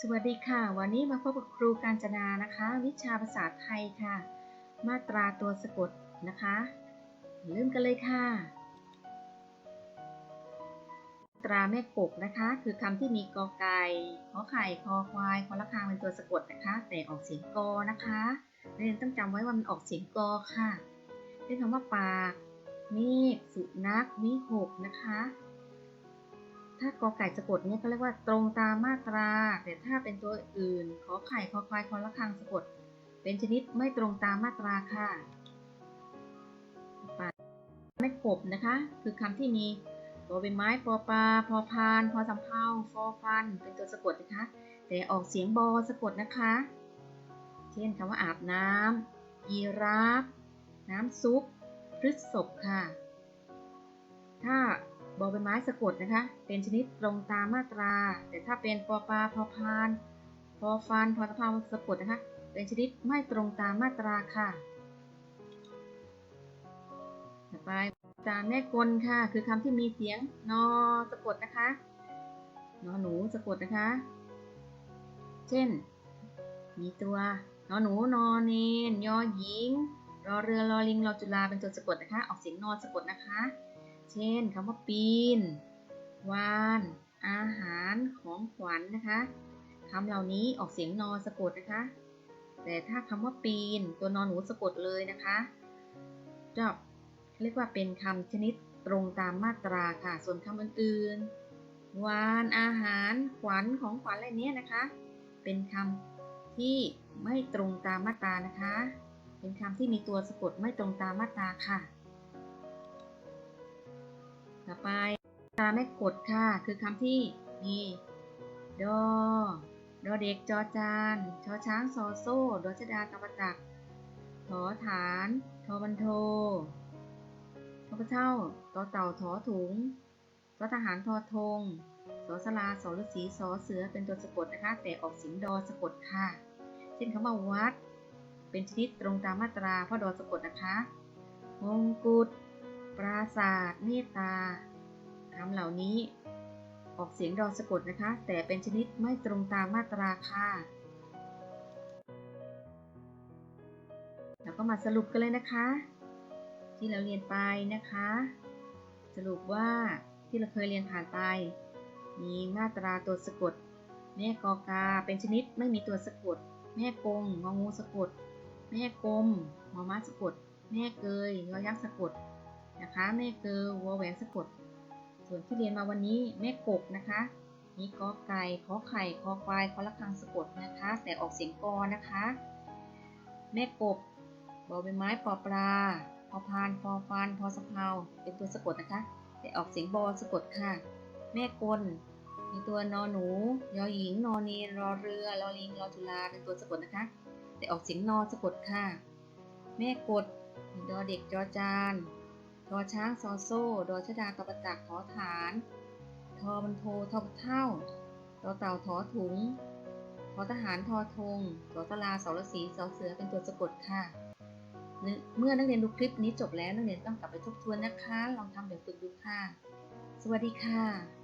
สวัสดีค่ะ วันนี้มาพบกับครูการจนานะคะ วิชาภาษาไทยค่ะ มาตราตัวสะกดนะคะเริ่มกันเลยค่ะ ตราแม่กกนะคะ คือคำที่มีกอไก่ขอไข่คอควายคอละคางเป็นตัวสะกดนะคะ แต่ออกเสียงกอนะคะนักเรียนต้องจำไว้ว่ามันออกเสียงกอค่ะเช่นคำว่าปากเมฆสุนัขวิหกนะคะ ถ้ากอไก่สะกดเนี่ยก็เรียกว่าตรงตามมาตรา แต่ถ้าเป็นตัวอื่น ขอไข่คอควายคอละคังสะกด เป็นชนิดไม่ตรงตามมาตราค่ะไม่กบนะคะ คือคำที่มีตัวเป็นไม้ปอปลาพอพาน พอสำเภาฟอฟัน เป็นตัวสะกดนะคะ แต่ออกเสียงบอสะกดนะคะ เช่นคำว่าอาบน้ำยีราฟน้ำซุปพฤษภค่ะ ถ้า บอใบไม้สะกดนะคะ เป็นชนิดตรงตามมาตรา แต่ถ้าเป็นปอปลาพอพานพอฟันพอตะเพาสะกดนะคะ เป็นชนิดไม่ตรงตามมาตราค่ะต่อไปตามแม่กลค่ะ คือคำที่มีเสียงนอสะกดนะคะนอหนูสะกดนะคะ เช่น มีตัวนอหนูนอเนนยอหญิงรอเรือรอลิงรอจุฬาเป็นตัวสะกดนะคะ ออกเสียงนอสะกดนะคะ เช่นคำว่าปีน วาน อาหารของขวัญนนะคะคำเหล่านี้ออกเสียงนอสะกดนะคะ แต่ถ้าคำว่าปีน ตัวนอนหนูสะกดเลยนะคะจะเรียกว่าเป็นคำชนิดตรงตามมาตราค่ะ ส่วนคำอื่นๆ วานอาหาร ขวัญของขวัญอะไรเนี้ยนะคะ เป็นคำที่ไม่ตรงตามมาตรานะคะ เป็นคำที่มีตัวสะกดไม่ตรงตามมาตราค่ะ ต่อไปตาแม่กดค่ะ คือคำที่มีดอดอเด็กจอจานชอช้างซอโซ่ดอชดาตะปะตักถอฐานทอบันโททอพระเท่าตอเต่าถอถุงทอทหารทอธงสอสลาสอฤษีสอเสือเป็นตัวสะกดนะคะ แต่ออกเสียงดอสะกดค่ะ เช่นคำว่าวัด เป็นชนิดตรงตามมาตราเพราะดอสะกดนะคะมงกุฎ ปราศาสตร์เมตตาคำเหล่านี้ ออกเสียงดอสะกดนะคะ แต่เป็นชนิดไม่ตรงตามมาตราค่ะแล้วก็มาสรุปกันเลยนะคะ ที่เราเรียนไปนะคะ สรุปว่าที่เราเคยเรียนผ่านไป มีมาตราตัวสะกด แม่กอกาเป็นชนิดไม่มีตัวสะกด แม่กงงองูสะกด แม่กลมมอม้าสะกด แม่เกยยอยักษ์สะกด นะคะแม่เกอวอแหวนสะกด ส่วนที่เรียนมาวันนี้แม่กบนะคะมีกอไก่ขอไข่คอควายคอละคังสะกดนะคะ แต่ออกเสียงกอนะคะ แม่กบบอใบไม้ปอปลาพอพานพอฟันพอสะเพาเป็นตัวสะกดนะคะ แต่ออกเสียงบอสะกดค่ะ แม่กลมีตัวนอหนู ยอหญิง นอเนนรอเรือรอลิงรอจุฬาเป็นตัวสะกดนะคะ แต่ออกเสียงนอสะกดค่ะ แม่กดมีดอเด็กจอจาน ดอช้างซอโซ่ดอชดาตะปะตักขอฐาน ทอมันโททอเท่าดอเต่าทอถุงทอทหารทอธงดอตลาสอรสีสอเสือเป็นตัวสะกดค่ะ เมื่อนักเรียนดูคลิปนี้จบแล้วนักเรียนต้องกลับไปทบทวนนะคะ ลองทำเดี๋ยวฝึกดูค่ะ สวัสดีค่ะ